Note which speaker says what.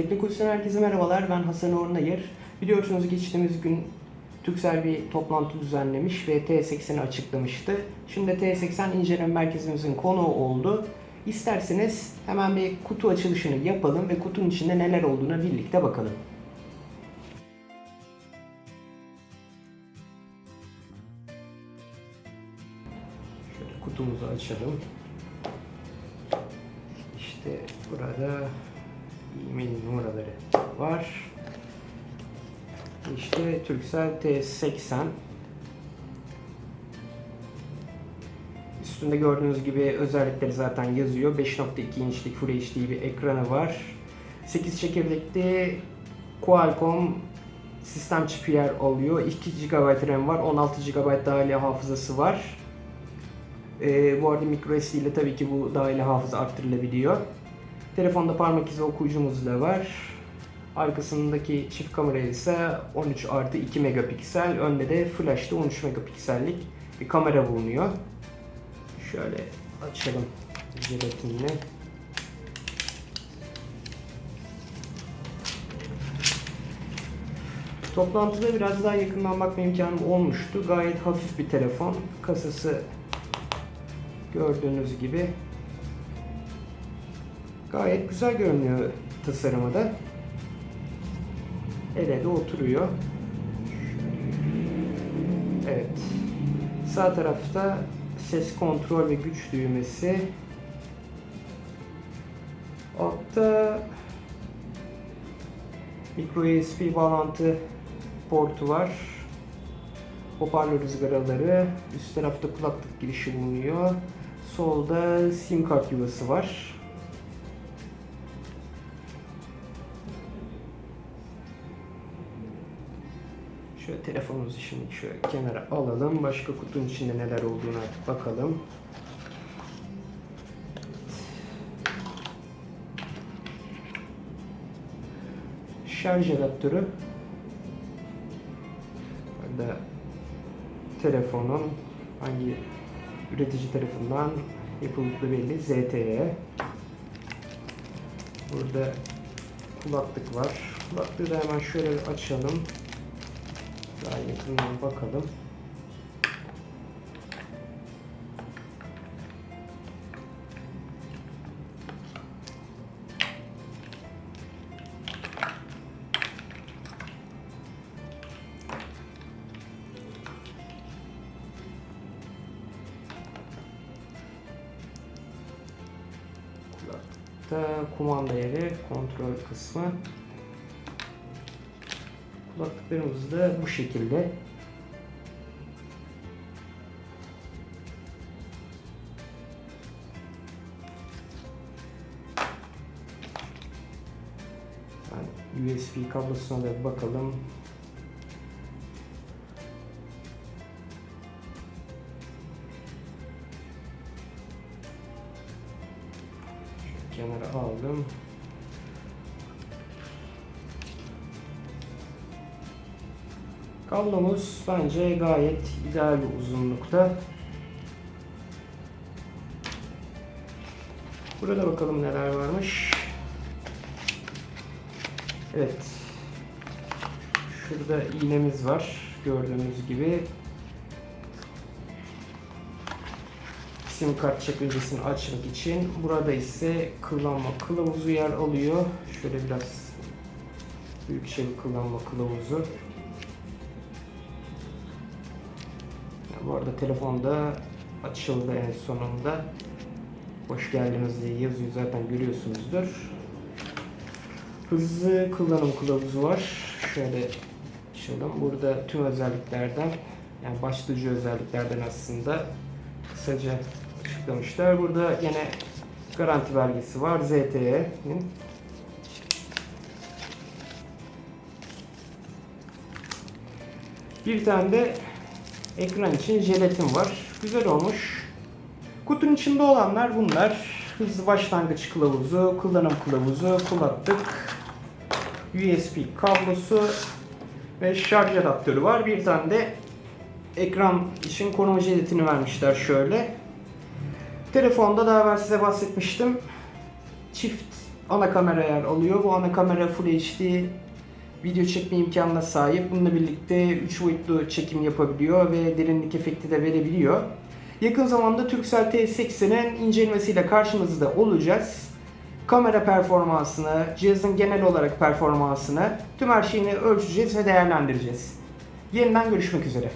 Speaker 1: Teknik Ulus'tan herkese merhabalar. Ben Hasan Orhun Ayır. Biliyorsunuz geçtiğimiz gün Türksel bir toplantı düzenlemiş ve T80'i açıklamıştı. Şimdi T80 inceleme merkezimizin konuğu oldu. İsterseniz hemen bir kutu açılışını yapalım ve kutunun içinde neler olduğuna birlikte bakalım. Şöyle kutumuzu açalım. İşte burada e-mail numaraları var. İşte Turkcell T80 Üstünde gördüğünüz gibi özellikleri zaten yazıyor. 5.2 inçlik Full HD bir ekranı var. 8 çekirdekli Qualcomm sistem çipi yer alıyor. 2 GB RAM var. 16 GB dahili hafızası var. Ee, bu arada microSD ile tabii ki bu dahili hafıza arttırılabiliyor. Telefonda parmak izi okuyucumuz da var. Arkasındaki çift kamera ise 13 artı 2 megapiksel. Önde de flash'ta 13 megapiksellik bir kamera bulunuyor. Şöyle açalım jelatinle. Toplantıda biraz daha yakından bakma imkanım olmuştu. Gayet hafif bir telefon. Kasası gördüğünüz gibi gayet güzel görünüyor tasarımı da. Ele de oturuyor. Evet. Sağ tarafta ses kontrol ve güç düğmesi. Altta micro USB bağlantı portu var. Hoparlör ızgaraları. Üst tarafta kulaklık girişi bulunuyor. Solda sim kart yuvası var. Şöyle telefonumuzu şimdi şöyle kenara alalım. Başka kutunun içinde neler olduğunu artık bakalım. Şarj adaptörü. Burada telefonun hangi üretici tarafından yapıldığı belli. ZTE. Burada kulaklık var. Kulaklığı da hemen şöyle açalım. Daha yakından bakalım. Kulakta kumanda yeri, kontrol kısmı. Kulaklıklarımız da bu şekilde. USB kablosuna da bakalım. Kenara aldım. Kablomuz bence gayet ideal bir uzunlukta. Burada bakalım neler varmış. Evet. Şurada iğnemiz var. Gördüğünüz gibi. Sim kart çekmecesini açmak için. Burada ise kullanma kılavuzu yer alıyor. Şöyle biraz büyük şey kullanma kılavuzu. Bu arada telefonda açıldı en sonunda. Hoş geldiniz diye yazıyor zaten görüyorsunuzdur. Hızlı kullanım kılavuzu var. Şöyle açalım. Burada tüm özelliklerden yani başlıca özelliklerden aslında kısaca açıklamışlar. Burada yine garanti belgesi var. ZTE'nin. Bir tane de ekran için jelatin var. Güzel olmuş. Kutunun içinde olanlar bunlar. Hızlı başlangıç kılavuzu, kullanım kılavuzu, kulaklık, USB kablosu ve şarj adaptörü var. Bir tane de ekran için koruma jelatini vermişler şöyle. Telefonda daha evvel size bahsetmiştim. Çift ana kamera yer alıyor. Bu ana kamera Full HD video çekme imkanına sahip. Bununla birlikte 3 boyutlu çekim yapabiliyor ve derinlik efekti de verebiliyor. Yakın zamanda Turkcell T80'in incelemesiyle karşınızda olacağız. Kamera performansını, cihazın genel olarak performansını, tüm her şeyini ölçeceğiz ve değerlendireceğiz. Yeniden görüşmek üzere.